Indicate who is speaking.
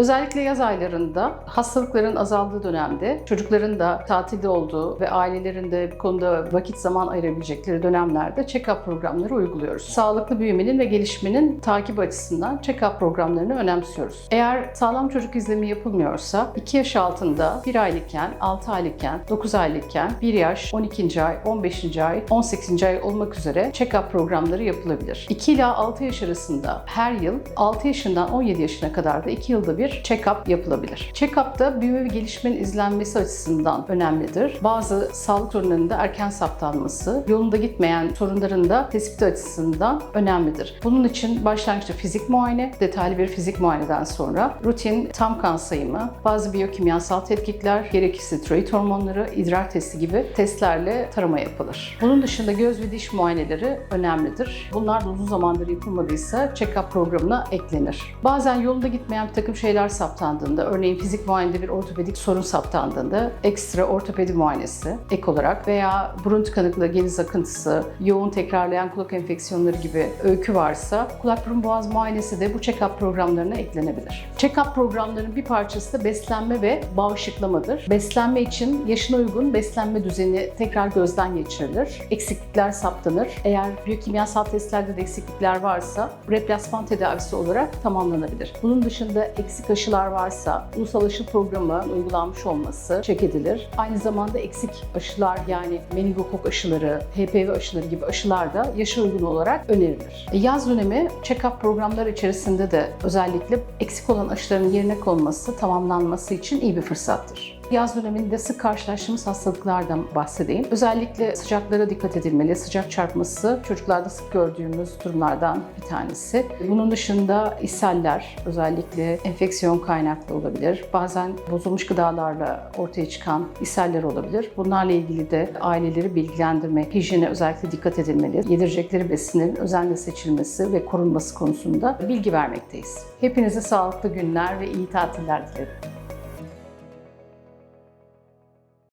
Speaker 1: Özellikle yaz aylarında hastalıkların azaldığı dönemde çocukların da tatilde olduğu ve ailelerin de bu konuda vakit zaman ayırabilecekleri dönemlerde check-up programları uyguluyoruz. Sağlıklı büyümenin ve gelişmenin takip açısından check-up programlarını önemsiyoruz. Eğer sağlam çocuk izlemi yapılmıyorsa 2 yaş altında 1 aylıkken, 6 aylıkken, 9 aylıkken, 1 yaş, 12. ay, 15. ay, 18. ay olmak üzere check-up programları yapılabilir. 2 ila 6 yaş arasında her yıl 6 yaşından 17 yaşına kadar da 2 yılda bir check-up yapılabilir. Check-up'ta büyüme ve gelişmenin izlenmesi açısından önemlidir. Bazı sağlık sorunlarının da erken saptanması, yolunda gitmeyen sorunların da tespiti açısından önemlidir. Bunun için başlangıçta fizik muayene, detaylı bir fizik muayeneden sonra rutin tam kan sayımı, bazı biyokimyasal tetkikler, gerekirse tiroid hormonları, idrar testi gibi testlerle tarama yapılır. Bunun dışında göz ve diş muayeneleri önemlidir. Bunlar da uzun zamandır yapılmadıysa check-up programına eklenir. Bazen yolunda gitmeyen bir takım şeyler saptandığında, örneğin fizik muayenede bir ortopedik sorun saptandığında ekstra ortopedi muayenesi ek olarak veya burun tıkanıklığı, geniz akıntısı, yoğun tekrarlayan kulak enfeksiyonları gibi öykü varsa kulak burun boğaz muayenesi de bu check-up programlarına eklenebilir. Check-up programlarının bir parçası da beslenme ve bağışıklamadır. Beslenme için yaşına uygun beslenme düzeni tekrar gözden geçirilir. Eksiklikler saptanır. Eğer biyokimyasal testlerde de eksiklikler varsa replasman tedavisi olarak tamamlanabilir. Bunun dışında eksik aşılar varsa ulusal aşı programı uygulanmış olması çek edilir. Aynı zamanda eksik aşılar yani meningokok aşıları, HPV aşıları gibi aşılar da yaşa uygun olarak önerilir. E, Yaz dönemi check-up programları içerisinde de özellikle eksik olan aşıların yerine konması, tamamlanması için iyi bir fırsattır. Yaz döneminde sık karşılaştığımız hastalıklardan bahsedeyim. Özellikle sıcaklara dikkat edilmeli. Sıcak çarpması çocuklarda sık gördüğümüz durumlardan bir tanesi. Bunun dışında ishaller özellikle enfeksiyon kaynaklı olabilir. Bazen bozulmuş gıdalarla ortaya çıkan ishaller olabilir. Bunlarla ilgili de aileleri bilgilendirme, hijyene özellikle dikkat edilmeli. Yedirecekleri besinlerin özenle seçilmesi ve korunması konusunda bilgi vermekteyiz. Hepinize sağlıklı günler ve iyi tatiller dilerim.